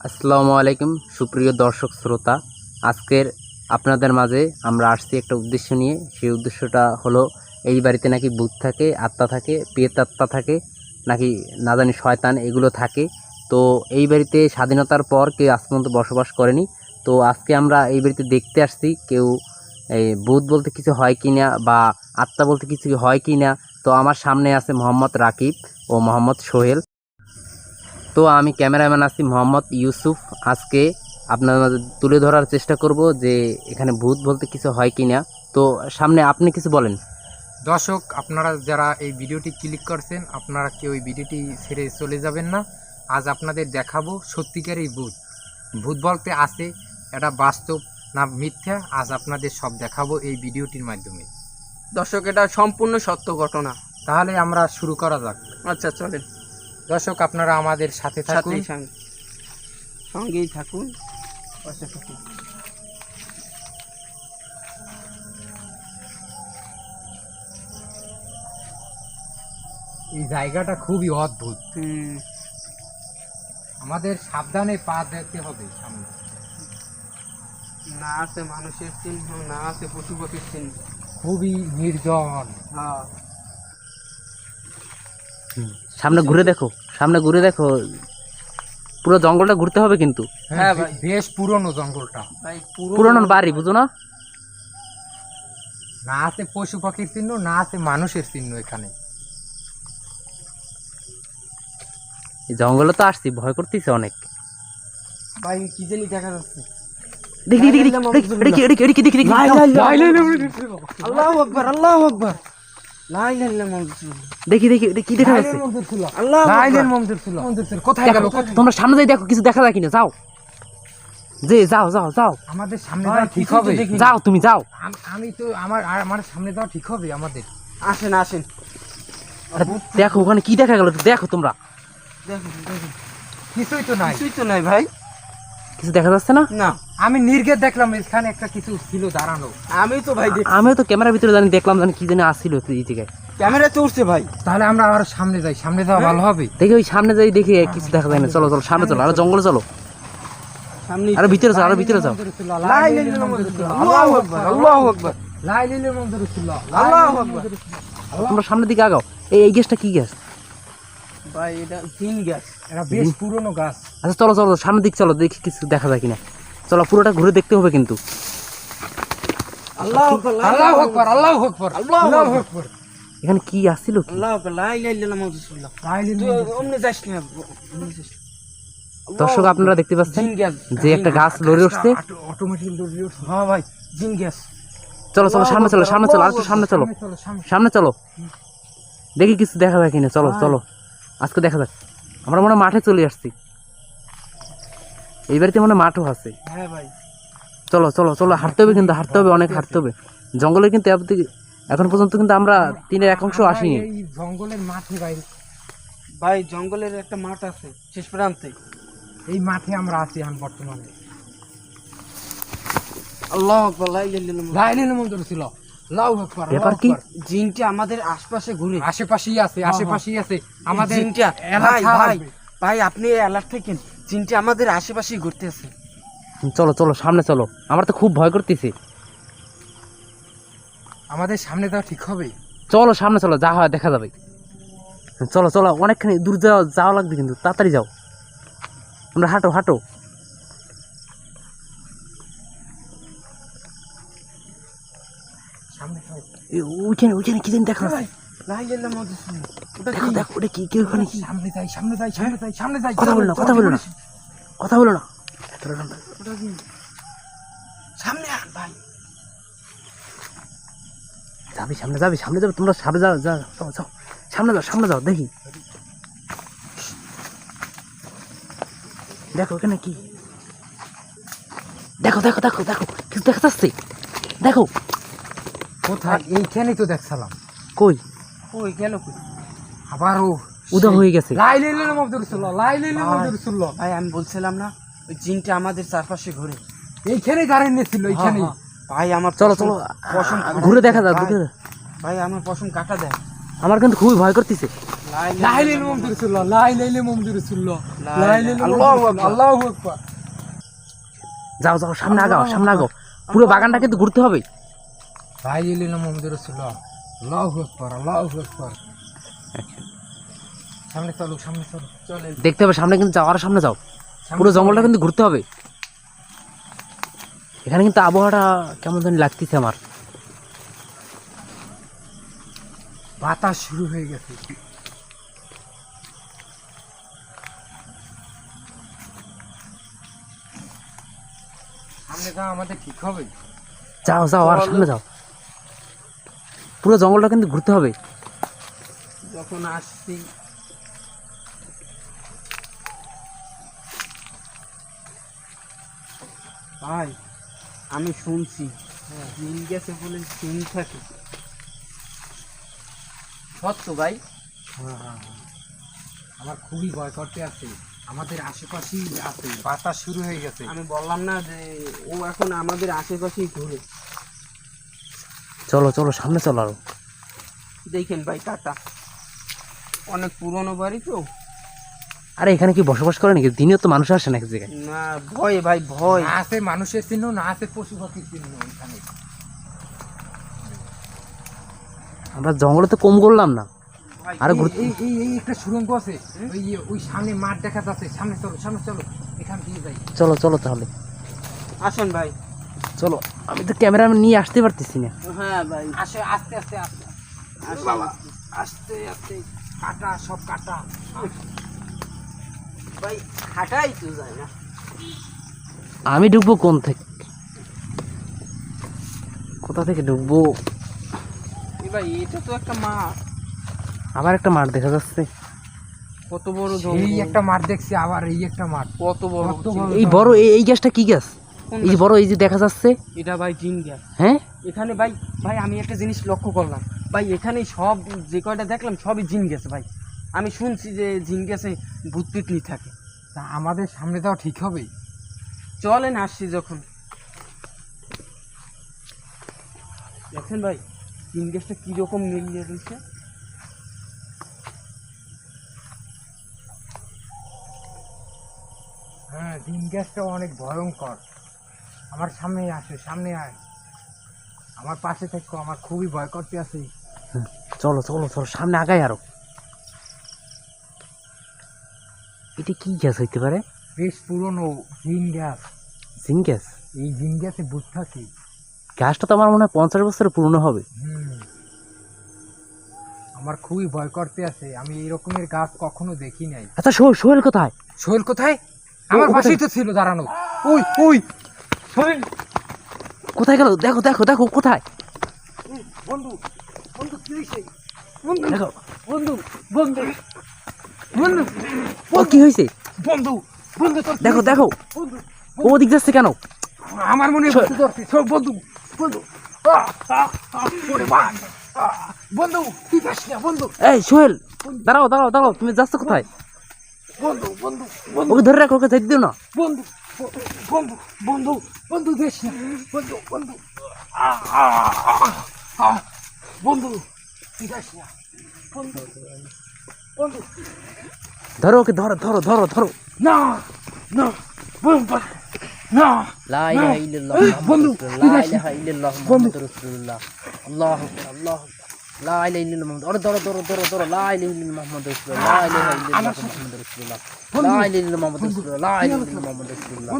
আসসালামু আলাইকুম, সুপ্রিয় দর্শক শ্রোতা। আজকের আপনাদের মাঝে আমরা আসছি একটা উদ্দেশ্য নিয়ে। সেই উদ্দেশ্যটা হলো, এই বাড়িতে নাকি ভূত থাকে, আত্মা থাকে পেত আত্মা থাকে, নাকি না জানি শয়তান, এগুলো থাকে। তো এই বাড়িতে স্বাধীনতার পর কেউ আজ পর্যন্ত বসবাস করেনি। তো আজকে আমরা এই বাড়িতে দেখতে আসছি, কেউ এই ভূত বলতে কিছু হয় কি না বা আত্মা বলতে কিছু হয় কি না তো আমার সামনে আছে মোহাম্মদ রাকিব ও মোহাম্মদ সোহেল। তো আমি ক্যামেরাম্যান আছি মোহাম্মদ ইউসুফ। আজকে আপনার তুলে ধরার চেষ্টা করব যে এখানে ভূত বলতে কিছু হয় কি না তো সামনে আপনি কিছু বলেন। দর্শক আপনারা যারা এই ভিডিওটি ক্লিক করছেন আপনারা কেউ এই ভিডিওটি ছেড়ে চলে যাবেন না? আজ আপনাদের দেখাবো সত্যিকারই ভূত। ভূত বলতে আছে এটা বাস্তব না মিথ্যা? আজ আপনাদের সব দেখাবো এই ভিডিওটির মাধ্যমে। দর্শক এটা সম্পূর্ণ সত্য ঘটনা। তাহলে আমরা শুরু করা যাক। আচ্ছা চলেন। দর্শক আপনারা আমাদের সাথে থাকুন। সঙ্গেই থাকুন। পাশে থাকুন এই জায়গাটা খুবই অদ্ভুত। আমাদের সাবধানে পা দেখতে হবে সামনে। না আছে মানুষের চিহ্ন না আছে পশু পাখির চিহ্ন। খুবই নির্জন। হ্যাঁ। সামনে ঘুরে দেখো। সামনে ঘুরে দেখো পুরো জঙ্গলটা ঘুরতে হবে কিন্তু হ্যাঁ ভাই। বেশ পুরনো জঙ্গলটা ভাই পুরো পুরোনো বাড়ি বুঝো না না আছে পশু পাখির চিহ্ন না আছে মানুষের চিহ্ন এখানে জঙ্গলে তো আসছি ভয় করতেছে অনেক ভাই কি জানি দেখা যাচ্ছে দেখি দেখি দেখি দেখি দেখি দেখি দেখি দেখি দেখি আল্লাহু আকবার আল্লাহু আকবার লা ইলাহা ইল্লাল্লাহ দেখি দেখি দেখি কি দেখা যাচ্ছে? আল্লাহ মন্দির ছিল। মন্দির ছিল। কোথায় গেল? দেখো, তোমরা সামনে যাই দেখো কিছু দেখা যায় কিনা? যাও। যে যাও যাও যাও। আমাদের সামনে যাওয়া ঠিক হবে। যাও তুমি যাও। আমি তো আমার আর আমার সামনে যাওয়া ঠিক হবে আমাদের। আসেন আসেন। আরে দেখো ওখানে কি দেখা গেল? দেখো তোমরা। দেখুন কিছুই তো নাই। কিছুই তো নাই ভাই। কিছু দেখা যাচ্ছে না? না আমি নির্গেত দেখলাম এখানে একটা কিছু ছিল দাঁড়ানো। আমি তো ভাই দেখ- আমিও তো ক্যামেরার ভিতরে জানি দেখলাম জানি কি জানি আসছিল এই জায়গায় ক্যামেরা চলছে ভাই। তাহলে আমরা আবার সামনে যাই সামনে যাওয়া ভালো হবে। দেখি ওই সামনে যাই দেখি কিছু দেখা যায় না। চলো চলো সামনে চলো আরও জঙ্গলে চলো। সামনে আরও ভিতরে যাও আরও ভিতরে যাও। মন্দির ছিল, লা ইলাহা ইল্লাল্লাহ আল্লাহু আকবার আল্লাহু আকবার। তোমরা সামনের দিকে আগাও। এই এই গ্যাসটা কি গ্যাস? ভাই এটা এটা বেশ পুরনো গাছ আচ্ছা চলো চলো সামনের দিক চলো দেখি কিছু দেখা যায় কিনা। চলো পুরোটা ঘুরে দেখতে হবে কিন্তু। আল্লাহু আকবার আকবার আল্লাহু আকবার আল্লাহু আল্লাহু আকবার। আকবার। এখানে কি আসছিল। দর্শক আপনারা দেখতে পাচ্ছেন যে একটা গাছ লড়ে উঠছে। হ্যাঁ চলো চলো সামনে চলো সামনে চলো আর একটু সামনে চলো। সামনে চলো। দেখি কিছু দেখা যায় কিনা। চলো চলো। আজকে দেখা যাক। আমরা মনে হয় মাঠে চলে আসছি। এই বাড়িতে মনে মাঠও আছে। হ্যাঁ ভাই। চলো চলো চলো হাঁটতে হবে কিন্তু হাঁটতে হবে অনেক হাঁটতে হবে। জঙ্গলে কিন্তু এখন পর্যন্ত কিন্তু আমরা তিনের এক অংশ আসিনি। জঙ্গলের মাঠে বাইরে ভাই জঙ্গলের একটা মাঠ আছে শেষ প্রান্তে। এই মাঠে আমরা আছি এখন বর্তমানে। আল্লাহু লাইলের মন্দির ছিল আল্লাহু আকবার ব্যাপার কি? জিনটা আমাদের আশপাশে ঘুরে। আশেপাশেই আছে আশেপাশেই আছে। আমাদের জিনটা ভাই ভাই ভাই আপনি অ্যালার্ট থাকেন জিনটা আমাদের আশেপাশেই ঘুরতে চলো চলো সামনে চলো। আমার তো খুব ভয় করতেছে। আমাদের সামনে যাওয়া ঠিক হবে? চলো সামনে চলো যা হয় দেখা যাবে। চলো চলো অনেকখানি দূর যাওয়া যাওয়া লাগবে কিন্তু তাড়াতাড়ি যাও। আমরা হাঁটো হাঁটো সামনে যাও। এ, ওইখানে ওইখানে কি জানি দেখা কি? দেখো ওটা কি কি ওখানে কি? সামনে যাই সামনে যাই সামনে যাই সামনে যাই। কথা বলো কথা বলো না। কথা বলো না। সামনে আন ভাই। যাবি সামনে যাবি সামনে যাবে তোমরা সামনে যাও যাও যাও, যাও। সামনে যাও সামনে যাও দেখি। দেখো ওখানে কি? দেখো দেখো দেখো দেখো। কিছু দেখা যাচ্ছে দেখো। কোথায়? এইখানেই তো দেখছিলাম। কই? ওই গেল কই? আবারও উদা হয়ে গেছে। মন্দির ছিল ভাই আমি বলছিলাম না ওই জিনটা আমাদের চারপাশে ঘুরে। এইখানেই দাঁড়িয়ে ছিল এইখানেই। হ্যাঁ, হ্যাঁ। ভাই আমার চলো চলো। পশম ঘুরে দেখা যাক ঘুরে ভাই আমার পশম কাটা দেয়। আমার কিন্তু খুবই ভয় করতেছে। লা ইলাহা ইল্লাল্লাহ মুহাম্মাদুর রাসূলুল্লাহ লা ইলাহা ইল্লাল্লাহ মুহাম্মাদুর রাসূলুল্লাহ লা লা ইলাহা ইলাহা আল্লাহু আকবার। আল্লাহু আকবার। যাও যাও সামনে আগাও সামনে আগাও। পুরো বাগানটা কিন্তু ঘুরতে হবে। লা ইলাহা ইল্লাল্লাহ মুহাম্মাদুর রাসূলুল্লাহ। আল্লাহু আকবার আল্লাহু আকবার। সামনে চলো সামনে চলো চলে। দেখতে হবে সামনে কিন্তু যাওয়ার সামনে যাও। পুরো জঙ্গলটা কিন্তু ঘুরতে হবে। এখানে কিন্তু আবহাওয়াটা কেমন জানি লাগতেছে আমার। বাতাস শুরু হয়ে গেছে। সামনে যাওয়া আমাদের ঠিক হবে। যাও যাও আর সামনে যাও। পুরো জঙ্গলটা কিন্তু ঘুরতে হবে। যখন আসছি। ভাই আমি শুনছি। জিন গেছে বলে জিন থাকে। সত্য ভাই। হ্যাঁ হ্যাঁ হ্যাঁ। আমার খুবই ভয় করতে আছে। আমাদের আশেপাশেই আছে। বাতাস শুরু হয়ে গেছে। আমি বললাম না যে ও এখন আমাদের আশেপাশেই ঘুরে। চলো চলো সামনে চলো আরও। দেখেন ভাই টাটা। অনেক পুরনো বাড়ি তো। আরে এখানে কি বসবাস করে নাকি? দিনেও তো মানুষ আসে না এক জায়গায়। না ভয় ভাই ভয়। না আছে মানুষের চিহ্ন না আছে পশু পাখির চিহ্ন এখানে। আমরা জঙ্গলে তো কম করলাম না। আরে এই এই এই একটা সুরঙ্গ আছে। ওই ওই সামনে মাঠ দেখা যাচ্ছে। সামনে চলো সামনে চলো। এখান দিয়ে যাই। চলো চলো তাহলে। আসেন ভাই। চলো আমি তো ক্যামেরা নিয়ে আসতে পারতেছি না। হ্যাঁ ভাই। আসে আস্তে আস্তে আস্তে। বাবা। আস্তে আস্তে। কাটা সব কাটা। ভাই হাঁটাই তো যায় না। আমি ঢুকবো কোন থেকে? কোথা থেকে ঢুকবো? ভাই এটা তো একটা মাঠ। আবার একটা মাঠ দেখা যাচ্ছে। কত বড় এই একটা মাঠ দেখছি আবার এই একটা মাঠ। কত বড় কত বড় এই বড় এই এই গ্যাসটা কি গ্যাস? এই বড় এই যে দেখা যাচ্ছে? এটা ভাই জিন গ্যাস। হ্যাঁ? এখানে ভাই ভাই আমি একটা জিনিস লক্ষ্য করলাম। ভাই এখানে সব যে কয়টা দেখলাম সবই জিন গেছে ভাই। আমি শুনছি যে জিন গেছে ভূত পিকনি থাকে। তা আমাদের সামনে যাওয়া ঠিক হবে? চলেন আসছি যখন। দেখেন ভাই জিন গ্যাসটা কীরকম মিলিয়ে রয়েছে হ্যাঁ দিন গ্যাসটা অনেক ভয়ঙ্কর। আমার সামনে আসে সামনে আয়। আমার পাশে থেকো আমার খুবই ভয় করতে আছে। চলো চলো চলো সামনে আগাই আরও। এটা কি গ্যাস হইতে পারে? বেশ পুরনো জিন গ্যাস। জিন গ্যাস? এই জিন গ্যাসে বুঝ থাকে। গ্যাসটা তো আমার মনে হয় পঞ্চাশ বছরের পুরনো হবে। আমার খুবই ভয় করতে আছে আমি এই রকমের গাছ কখনো দেখি নাই। আচ্ছা শো সোহেল কোথায়? সোহেল কোথায়? আমার পাশেই তো ছিল দাঁড়ানো। ওই ওই সোহেল! কোথায় গেল? দেখো দেখো দেখো কোথায়? বন্ধু বন্ধু কি হয়েছে? দেখো। বন্ধু বন্ধু বন্ধু ও কি হয়েছে? বন্ধু বন্ধু দেখো দেখো। ও ওদিক যাচ্ছে কেন? আমার মনে হয় বন্ধু বন্ধু বন্ধু। বন্ধু তুই যাস না বন্ধু। এই সোহেল দাঁড়াও দাঁড়াও দাঁড়াও তুমি যাচ্ছ কোথায়? বন্ধু বন্ধু বন্ধু। ওকে ধরে রাখো ওকে যেতে দিও না। বন্ধু বন্ধু বন্ধু বন্ধু দেশ না বন্ধু বন্ধু। বন্ধু না বন্ধু বন্ধু। ধরো ওকে ধরো ধরো ধরো ধরো। না না বন্ধু না লা ইলাহা ইল্লাল্লাহ রাসূলুল্লাহ। লা ইলাহা ইল্লাল্লাহ মুহাম্মাদুর রাসূলুল্লাহ। আল্লাহু আকবার আল্লাহু লা ইলাহা ইল্লাল্লাহ মুহাম্মাদ। দর ধরো দর ধরো ধরো, লা ইলাহা ইল্লাল্লাহ মুহাম্মাদুর রাসূলুল্লাহ। লা ইলাহা ইল্লাল্লাহ মুহাম্মাদুর রাসূলুল্লাহ। লা ইলাহা ইল্লাল্লাহ মুহাম্মাদুর রাসূলুল্লাহ।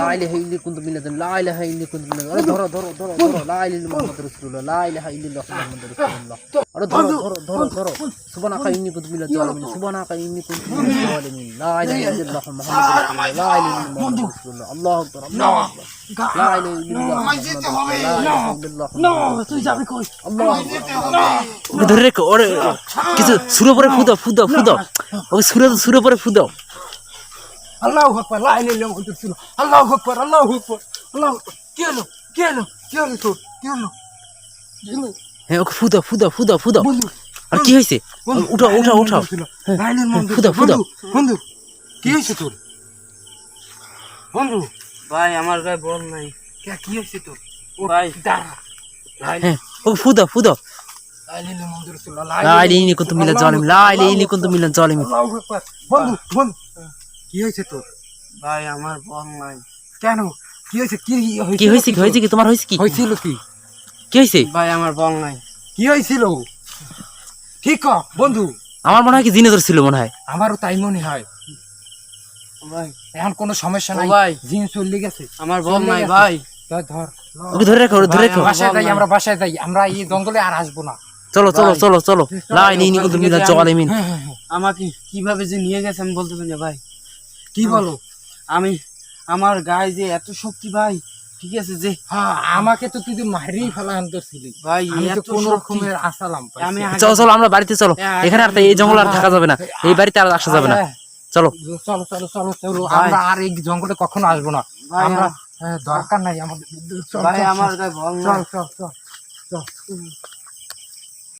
লা ইলাহা ইল্লাল্লাহ কুনতু মিনাদান লা ইলাহা ইল্লাল্লাহ কুনতু মিনাদান আরে ধরো ধরো ধরো ধরো লা ইলাহা মুহাম্মাদুর রাসূলুল্লাহ লা ইলাহা ইল্লাল্লাহ মুহাম্মাদুর রাসূলুল্লাহ আরে ধরো ধরো ধরো ধরো সুবহানাকা ইন্নী কুনতু মিনাজ জালিমিন সুবহানাকা ইন্নী কুনতু মিনাজ জালিমিন লা ইলাহা ইল্লাল্লাহ মুহাম্মাদুর রাসূলুল্লাহ লা ইলাহা ইল্লাল্লাহ মুহাম্মাদুর রাসূলুল্লাহ আল্লাহু আকবার আল্লাহু আকবার লা ইলাহা ইল্লাল্লাহ মুহাম্মাদুর রাসূলুল্লাহ লা তুই যাবি কই? আল্লাহু ওকে ধরে রেখো ওরে কিছু সুরে পরে ফুদাও ফুদাও ফুদাও। ওকে সুরে সুরে পরে ফুদাও। আল্লাহু আকবার লা ইলাহা ইল্লাল্লাহ মুহাম্মাদুর রাসূলুল্লাহ। আল্লাহু আকবার আল্লাহু আকবার আল্লাহু আকবার। কি হলো? কি হলো? কি হলো তোর? কি হলো? হ্যাঁ ওকে ফুদাও ফুদাও ফুদাও বন্ধু আর কি হয়েছে? উঠাও উঠাও উঠাও। হ্যাঁ, লাইনের হ্যাঁ, বন্ধু ফুদাও ফুদাও। বন্ধু কি হয়েছে তোর? বন্ধু। ভাই আমার গায়ে বল নাই। কে কি হয়েছে তোর? ভাই। দাঁড়া। লাইন হ্যাঁ ওকে লা ইলাহা ইল্লা কুনতু মিনাজ জালিমিন লা ইলাহা ইল্লা কুনতু মিনাজ জালিমিন। বন্ধু বন্ধু। কি হয়েছে তোর? ভাই আমার বল নাই। কেন? কি হয়েছে? কি কি হইছে কি? হইছে কি? তোমার হইছে কি? হয়েছিল কি? কি হইছে ভাই আমার বল নাই। কি হয়েছিল? ঠিক বন্ধু। আমার মনে হয় কি জিনে ধরছিল মনে হয়। আমারও তাই মনে হয়। ভাই। এখন কোনো সমস্যা নাই। ভাই। জিন চলে গেছে। আমার বল নাই ভাই। ধর, ধর। ওকে ধরে রাখো ধরে রাখো। বাসায় যাই আমরা বাসায় যাই। আমরা এই জঙ্গলে আর আসব না। চলো চলো চলো চলো। লা ইলাহা ইল্লা কুনতু মিনাজ জালিমিন হ্যাঁ হ্যাঁ হ্যাঁ। আমাকে কীভাবে যে নিয়ে গেছে আমি বলতে পারি না ভাই। কি বলো? আমি আমার গায়ে যে এত শক্তি ভাই ঠিক আছে যে হ্যাঁ আমাকে তো তুই মারিয়ে ফেলা আনতেছিলি। ভাই আমি তো কোন রকমের আসালাম আমি চলো চলো আমরা বাড়িতে চলো। হ্যাঁ, এখানে আর এই জঙ্গল আর থাকা যাবে না। এই বাড়িতে আর আসা যাবে না। হ্যাঁ, চলো। চলো চলো চলো চলো। আমরা আর এই জঙ্গলে কখনো আসব না। আমরা হ্যাঁ, দরকার নাই আমাদের। ভাই আমার চল, চল চল চল।